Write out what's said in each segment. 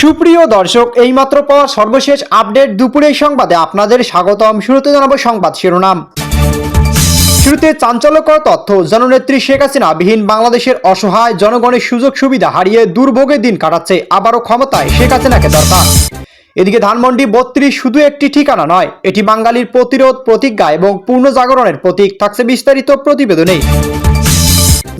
সুপ্রিয় দর্শক, এইমাত্র পাওয়া সর্বশেষ আপডেট দুপুরের সংবাদে আপনাদের স্বাগতম। শুরুতে জানাব সংবাদ শিরোনাম। শুরুতে চাঞ্চল্যকর তথ্য, জননেত্রী শেখ হাসিনা বিহীন বাংলাদেশের অসহায় জনগণের সুযোগ সুবিধা হারিয়ে দুর্ভোগের দিন কাটাচ্ছে, আবারও ক্ষমতায় শেখ হাসিনাকে দরকার। এদিকে ধানমন্ডি বত্রিশ শুধু একটি ঠিকানা নয়, এটি বাঙালির প্রতিরোধ, প্রতিজ্ঞা এবং পূর্ণ জাগরণের প্রতীক, থাকছে বিস্তারিত প্রতিবেদনে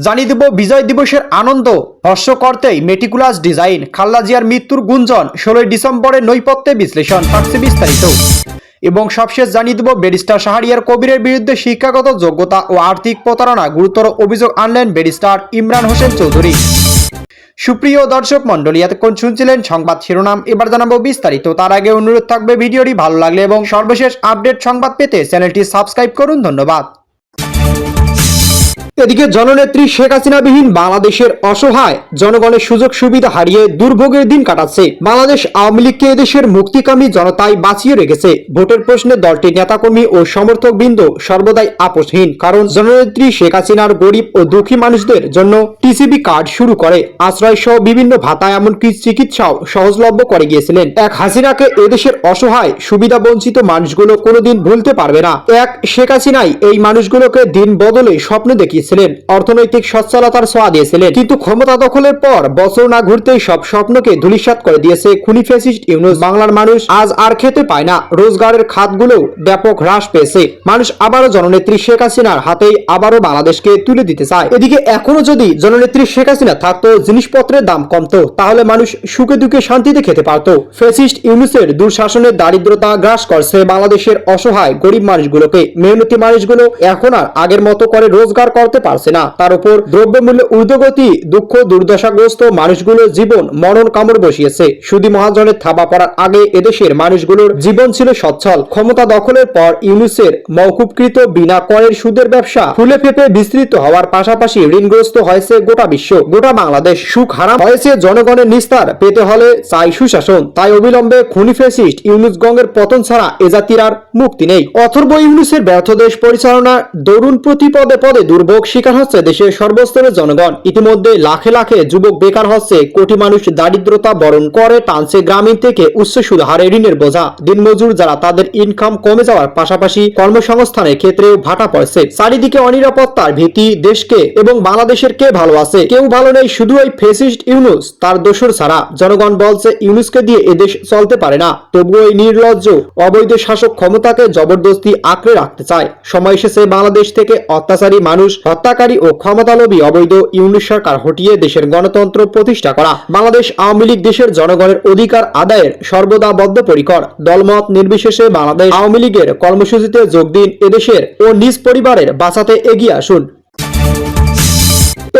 জানিয়ে দেব, বিজয় দিবসের আনন্দ। হর্ষ করতেই মেটিকুলাস ডিজাইন, খাল্লা জিয়ার মৃত্যুর গুঞ্জন, ষোলোই ডিসেম্বরের নৈপথ্যে বিশ্লেষণ, থাকছে বিস্তারিত। এবং সবশেষ জানিয়ে দেব, ব্যারিস্টার শাহরিয়ার কবিরের বিরুদ্ধে শিক্ষাগত যোগ্যতা ও আর্থিক প্রতারণা গুরুতর অভিযোগ আনলেন ব্যারিস্টার ইমরান হোসেন চৌধুরী। সুপ্রিয় দর্শক মন্ডলী এতক্ষণ শুনছিলেন সংবাদ শিরোনাম। এবার জানাব বিস্তারিত। তার আগে অনুরোধ থাকবে, ভিডিওটি ভালো লাগলে এবং সর্বশেষ আপডেট সংবাদ পেতে চ্যানেলটি সাবস্ক্রাইব করুন। ধন্যবাদ। এদিকে জননেত্রী শেখ হাসিনাবিহীন বাংলাদেশের অসহায় জনগণের সুযোগ সুবিধা হারিয়ে দুর্ভোগের দিন কাটাচ্ছে। বাংলাদেশ আওয়ামী লীগকে এদেশের মুক্তিকামী জনতাই বাঁচিয়ে রেখেছে। ভোটের প্রশ্নে দলটির নেতাকর্মী ও সমর্থক বৃন্দ সর্বদাই আপোষহীন, কারণ জননেত্রী শেখ হাসিনার গরিব ও দুঃখী মানুষদের জন্য টিসিবি কার্ড শুরু করে। আশ্রয় সহ বিভিন্ন ভাতা এমনকি চিকিৎসাও সহজলভ্য করে গিয়েছিলেন। এক হাসিনাকে এদেশের অসহায় সুবিধা বঞ্চিত মানুষগুলো কোনোদিন ভুলতে পারবে না। এক, শেখ হাসিনাই এই মানুষগুলোকে দিন বদলে স্বপ্ন দেখিয়েছিলেন অর্থনৈতিক সচ্ছলতার ছোঁয়া দিয়েছিলেন। কিন্তু ক্ষমতা দখলের পর বছর না ঘুরতেই সব স্বপ্নকে ধূলিসাৎ করে দিয়েছে খুনি ফ্যাসিস্ট ইউনুস। বাংলার মানুষ আজ আর খেতে পায় না। রোজগারের খাতগুলো ব্যাপক হ্রাস পেয়েছে। মানুষ আবারও জননেত্রী শেখ হাসিনার হাতেই আবারও বাংলাদেশকে তুলে দিতে চায়। এদিকে এখনও যদি জননেত্রী শেখ হাসিনা থাকতো, জিনিসপত্রের দাম কমতো। তাহলে মানুষ সুখে দুঃখে শান্তিতে খেতে পারতো। ফ্যাসিস্ট ইউনুসের দুঃশাসনের দারিদ্রতা গ্রাস করছে বাংলাদেশের অসহায় গরিব মানুষগুলোকে। মেহনতি মানুষগুলো এখন আর আগের মতো করে রোজগার করতে পারছে না। তার উপর দ্রব্যমূল্য ঊর্ধ্বগতি, দুঃখ, দুর্দশাগ্রস্ত মানুষগুলোর জীবন মরণ কামড় বসিয়েছে। সুদী মহাজনের থাবা পড়ার আগে এদেশের মানুষগুলোর জীবন ছিল সচ্ছল। ক্ষমতা দখলের পর ইউনুসের মৌকুবকৃত বিনা করের সুদের ব্যবসা ফুলে ফেপে বিস্তৃত হওয়ার পাশাপাশি ঋণগ্রস্ত হয়েছে গোটা বিশ্ব, গোটা বাংলাদেশ। সুখ হারাম হয়েছে জনগণের নিস্তার, পেতে হলে চাই সুশাসন। তাই অবিলম্বে খুনি ফেসিস্ট ইউনুস গঙ্গের পতন ছাড়া এ জাতির আর মুক্তি নেই। অথর্ব ইউনুসের ব্যর্থ দেশ পরিচালনা দরুন প্রতি পদে পদে দুর্ভোগ শিকার হচ্ছে দেশের সর্বস্তরের জনগণ। ইতিমধ্যে লাখে লাখে যুবক বেকার হচ্ছে, কোটি মানুষ দারিদ্রতা বরণ করে, টানছে গ্রামীণ থেকে উচ্চ সুদ হারে ঋণের বোঝা। দিনমজুর যারা, তাদের ইনকাম কমে যাওয়ার পাশাপাশি কর্মসংস্থানের ক্ষেত্রেও ভাটা পড়ছে। চারিদিকে অনিরাপত্তার ভীতি দেশকে এবং বাংলাদেশের কে ভালো আছে? কেউ ভালো নেই, শুধু ওই ফেসিস্ট ইউনুস, তার দোষর ছাড়া। জনগণ বলছে, ইউনুসকে দিয়ে এদেশ চলতে পারে না। তবুও এই নির্লজ্জ, অবৈধ শাসক ক্ষমতাকে জবরদস্তি আঁকড়ে রাখতে চায়। সময় এসেছে বাংলাদেশ থেকে অত্যাচারী মানুষ হত্যাকারী ও ক্ষমতালোভী অবৈধ ইউনিট সরকার হটিয়ে দেশের গণতন্ত্র প্রতিষ্ঠা করা। বাংলাদেশ আওয়ামী লীগ দেশের জনগণের অধিকার আদায়ের সর্বদা বদ্ধপরিকর। দলমত নির্বিশেষে বাংলাদেশ আওয়ামী লীগের কর্মসূচিতে যোগ দিন এদেশের ও নিজ পরিবারের বাঁচাতে এগিয়ে আসুন।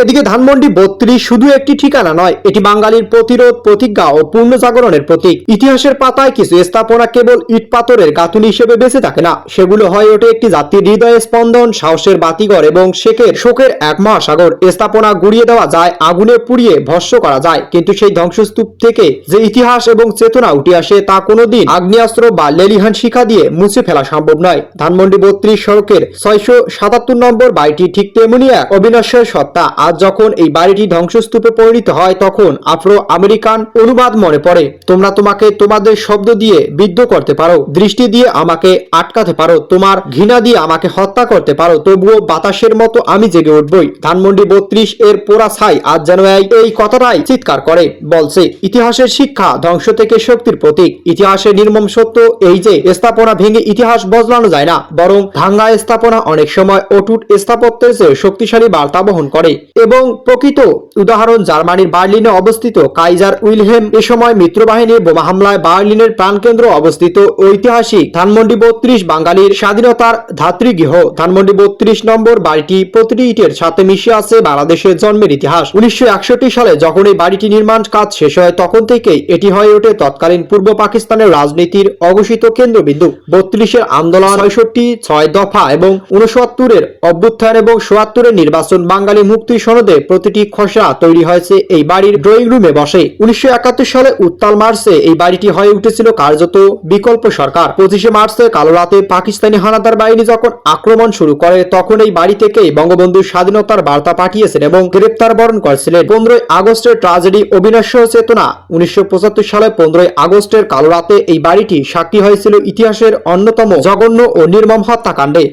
এদিকে ধানমন্ডি বত্রিশ শুধু একটি ঠিকানা নয়, এটি বাঙালির প্রতিরোধ, প্রতিজ্ঞা ও পূর্ণ জাগরণের প্রতীক। ইতিহাসের পাতায় কিছু স্থাপনা কেবল ইট পাথরের গাঁথুনি হিসেবে বেঁচে থাকে না, সেগুলো হয় ওঠে একটি জাতির হৃদয়ে স্পন্দন, সাহসের বাতিঘর এবং শেখের শোকের এক মহাসাগর। স্থাপনা গুড়িয়ে দেওয়া যায়, আগুনে পুড়িয়ে ভস্য করা যায়, কিন্তু সেই ধ্বংসস্তূপ থেকে যে ইতিহাস এবং চেতনা উঠে আসে তা কোনোদিন আগ্নেয়াস্ত্র বা লেলিহান শিখা দিয়ে মুছে ফেলা সম্ভব নয়। ধানমন্ডি বত্রিশ সড়কের ছয়শো সাতাত্তর নম্বর বাড়িটি ঠিক তেমনি এক অবিনশ্বর সত্তা। আজ যখন এই বাড়িটি ধ্বংসস্তূপে পরিণত হয়, তখন আফ্রো আমেরিকান অনুবাদ মনে পড়ে, তোমরা তোমাকে তোমাদের শব্দ দিয়ে বিদ্ধ করতে পারো, দৃষ্টি দিয়ে আমাকে আটকাতে পারো, তোমার ঘৃণা দিয়ে আমাকে হত্যা করতে পারো, তবুও বাতাসের মতো আমি জেগে উঠবই। ধানমন্ডি বত্রিশ এর পোড়া ছাই আজ যেন এই- কথাটাই চিৎকার করে, বলছে, ইতিহাসের শিক্ষা ধ্বংস থেকে শক্তির প্রতীক। ইতিহাসের নির্মম সত্য এই যে, স্থাপনা ভেঙে ইতিহাস বদলানো যায় না, বরং ভাঙ্গা স্থাপনা অনেক সময় অটুট স্থাপত্যের চেয়ে শক্তিশালী বার্তা বহন করে। এবং প্রকৃত উদাহরণ জার্মানির বার্লিনে অবস্থিত কাইজার উইলহেম এ সময় মিত্রবাহিনীর বোমা হামলায় বার্লিনের প্রাণকেন্দ্র অবস্থিত ঐতিহাসিক ধানমন্ডি বত্রিশ, বাঙালির স্বাধীনতার ধাত্রীগৃহ ধানমন্ডি বত্রিশ নম্বর বাড়িটি প্রতিটি ইটের সাথে মিশে আছে বাংলাদেশের জন্মের ইতিহাস। উনিশশো একষট্টি সালে যখন এই বাড়িটি নির্মাণ কাজ শেষ হয়, তখন থেকেই এটি হয়ে ওঠে তৎকালীন পূর্ব পাকিস্তানের রাজনীতির অঘোষিত কেন্দ্রবিন্দু। বত্রিশের আন্দোলন ছয় দফা এবং উনসত্তরের অভ্যুত্থান এবং সোয়াত্তরের নির্বাচন বাঙালি মুক্তির সনদে প্রতিটি খসড়া তৈরি হয়েছে। এই বাড়ির ড্রয়িং রুমে বসে। উনিশশো একাত্তর সালে উত্তাল মার্চে এই বাড়িটি হয়ে উঠেছিল কার্যত বিকল্প সরকার। পঁচিশে মার্চে কালো রাতে পাকিস্তানি হানাদার বাহিনী যখন আক্রমণ শুরু করে, তখন এই বাড়ি থেকে বঙ্গবন্ধু স্বাধীনতার বার্তা পাঠিয়েছেন এবং গ্রেপ্তার বরণ করেছিলেন। পনেরোই আগস্টের ট্রাজেডি অবিনশ্য চেতনা। উনিশশো পঁচাত্তর সালে পনেরোই আগস্টের কালো রাতে এই বাড়িটি সাক্ষী হয়েছিল ইতিহাসের অন্যতম জঘন্য ও নির্মম হত্যাকাণ্ডে।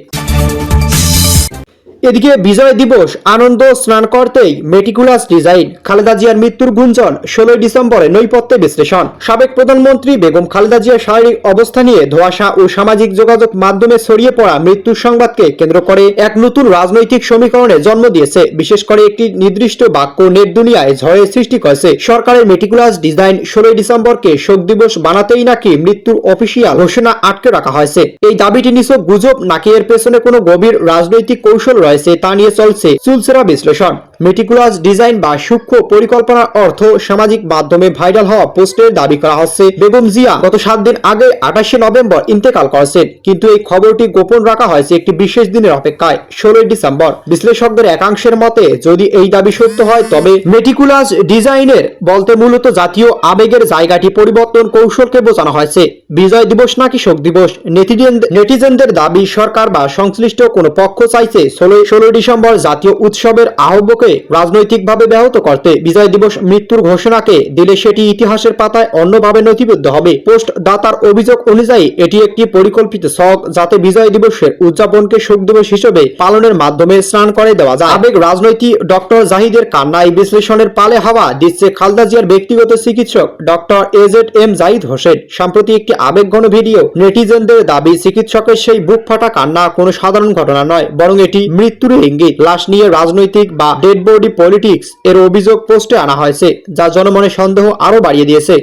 এদিকে বিজয় দিবস, আনন্দ স্নান করতেই মেটিকুলাস ডিজাইন, খালেদা জিয়ার মৃত্যুর গুঞ্জন, ষোলোই ডিসেম্বরে নৈপথ্যে বিশ্লেষণ। সাবেক প্রধানমন্ত্রী বেগম খালেদা জিয়ার শারীরিক অবস্থা নিয়ে ধোয়াশা ও সামাজিক যোগাযোগ মাধ্যমে ছড়িয়ে পড়া মৃত্যুর সংবাদকে কেন্দ্র করে এক নতুন রাজনৈতিক সমীকরণে জন্ম দিয়েছে। বিশেষ করে একটি নির্দিষ্ট বাক্য নেট দুনিয়ায় ঝড়ের সৃষ্টি করেছে। সরকারের মেটিকুলাস ডিজাইন ষোলোই ডিসেম্বরকে শোক দিবস বানাতেই নাকি মৃত্যুর অফিসিয়াল ঘোষণা আটকে রাখা হয়েছে। এই দাবিটি নিছক গুজব, নাকি এর পেছনে কোনো গভীর রাজনৈতিক কৌশল রয়েছে? তা নিয়ে চলছে চুলসেরা বিশ্লেষণ মেটিকুলাস ডিজাইন বা সূক্ষ্ম পরিকল্পনার অর্থ সামাজিক মাধ্যমে ভাইরাল হওয়া পোস্টের দাবি করা হচ্ছে। বেগম জিয়া গত সাত দিন আগে আঠাশে নভেম্বর ইন্তেকাল করেছেন। কিন্তু এই খবরটি গোপন রাখা হয়েছে একটি বিশেষ দিনের অপেক্ষায়, ষোলোই ডিসেম্বর। বিশ্লেষকদের একাংশের মতে, যদি এই দাবি সত্য হয়, তবে মেটিকুলাস ডিজাইনের বলতে মূলত জাতীয় আবেগের জায়গাটি পরিবর্তন কৌশলকে বোঝানো হয়েছে। বিজয় দিবস নাকি শোক দিবস? নেটিজেন- নেটিজেনদের দাবি সরকার বা সংশ্লিষ্ট কোনো পক্ষ চাইছে ষোলোই ষোলোই ডিসেম্বর জাতীয় উৎসবের আহ্বকে রাজনৈতিকভাবে ব্যাহত করতে বিজয় দিবস মৃত্যুর ঘোষণাকে দিলে সেটি ইতিহাসের পাতায় অন্যভাবে নথিবদ্ধ হবে। পোস্ট দাতার অভিযোগ অনুযায়ী, এটি একটি পরিকল্পিত শখ যাতে বিজয় দিবসের উদযাপনকে শোক দিবস হিসেবে পালনের মাধ্যমে স্নান করে দেওয়া যায়। আবেগ রাজনৈতিক ডক্টর জাহিদের কান্নায় বিশ্লেষণের পালে হাওয়া দিচ্ছে খালদা জিয়ার ব্যক্তিগত চিকিৎসক doctor A Z M Zahid Hossain. সম্প্রতি একটি আবেগঘন ভিডিও নেটিজেনদের দাবি, চিকিৎসকের সেই বুক ফাটা কান্না কোনো সাধারণ ঘটনা নয়, বরং এটি মৃত্যুর ইঙ্গিত। লাশ নিয়ে রাজনৈতিক বা ডেড বডি পলিটিক্স এর অভিযোগ পোস্টে আনা হয়েছে যা জনমনে সন্দেহ আরও বাড়িয়ে দিয়েছে।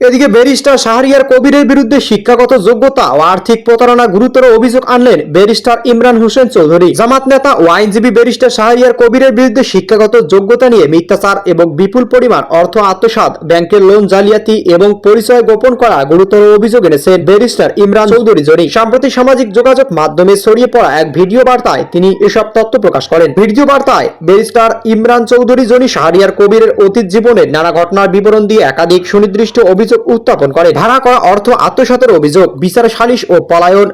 এদিকে ব্যারিস্টার শাহরিয়ার কবিরের বিরুদ্ধে শিক্ষাগত যোগ্যতা ও আর্থিক প্রতারণা গুরুতর অভিযোগ আনলেন ব্যারিস্টার ইমরান হোসেন চৌধুরী। জামাত নেতা ও আইনজীবী ব্যারিস্টার শাহরিয়ার কবিরের বিরুদ্ধে শিক্ষাগত যোগ্যতা নিয়ে মিথ্যাচার এবং বিপুল পরিমাণ অর্থ আত্মসাৎ, ব্যাংকের লোন জালিয়াতি এবং পরিচয় গোপন করা গুরুতর অভিযোগ এনেছেন ব্যারিস্টার ইমরান চৌধুরী জনি সাম্প্রতিক সামাজিক যোগাযোগ মাধ্যমে ছড়িয়ে পড়া এক ভিডিও বার্তায় তিনি এসব তথ্য প্রকাশ করেন। ভিডিও বার্তায় ব্যারিস্টার ইমরান চৌধুরী জনি শাহরিয়ার কবিরের অতীত জীবনের নানা ঘটনার বিবরণ দিয়ে একাধিক সুনির্দিষ্ট অভিযোগ উত্থাপন করে। ধারা করা অর্থ আত্মসাতের অভিযোগ, বিচার সালিশ ও পলায়ন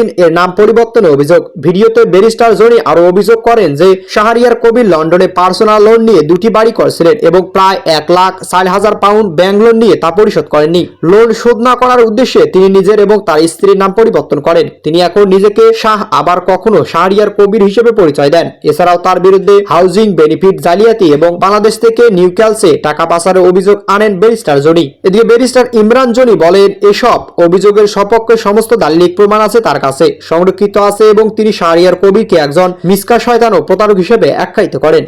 ঋণ এর নাম পরিবর্তনের অভিযোগ। ভিডিওতে ব্যারিস্টার জনি আরও অভিযোগ করেন যে, শাহরিয়ার কবির লন্ডনে পার্সোনাল লোন নিয়ে দুটি বাড়ি করেছিলেন এবং প্রায় এক লাখ ষাট হাজার পাউন্ড ব্যাংক লোন নিয়ে তা পরিশোধ করেননি। লোন শোধ না করার উদ্দেশ্যে তিনি নিজের এবং তার স্ত্রীর নাম পরিবর্তন করেন। তিনি এখন নিজেকে শাহ আবার কখনো শাহরিয়ার কবির হিসেবে পরিচয় দেন। এছাড়াও তার বিরুদ্ধে হাউজিং বেনিফিট জালিয়াতি এবং বাংলাদেশ থেকে নিউক্যালসে টাকা পাচারের অভিযোগ আনেন ব্যারিস্টার জনি এদিকে ব্যারিস্টার ইমরান জনি বলেন, এসব অভিযোগের সপক্ষে সমস্ত দালিলিক প্রমাণ আছে তার কাছে। সংরক্ষিত আছে এবং তিনি শাহরিয়ার কবিকে একজন মিসকা শয়তান ও প্রতারক হিসেবে আখ্যায়িত করেন।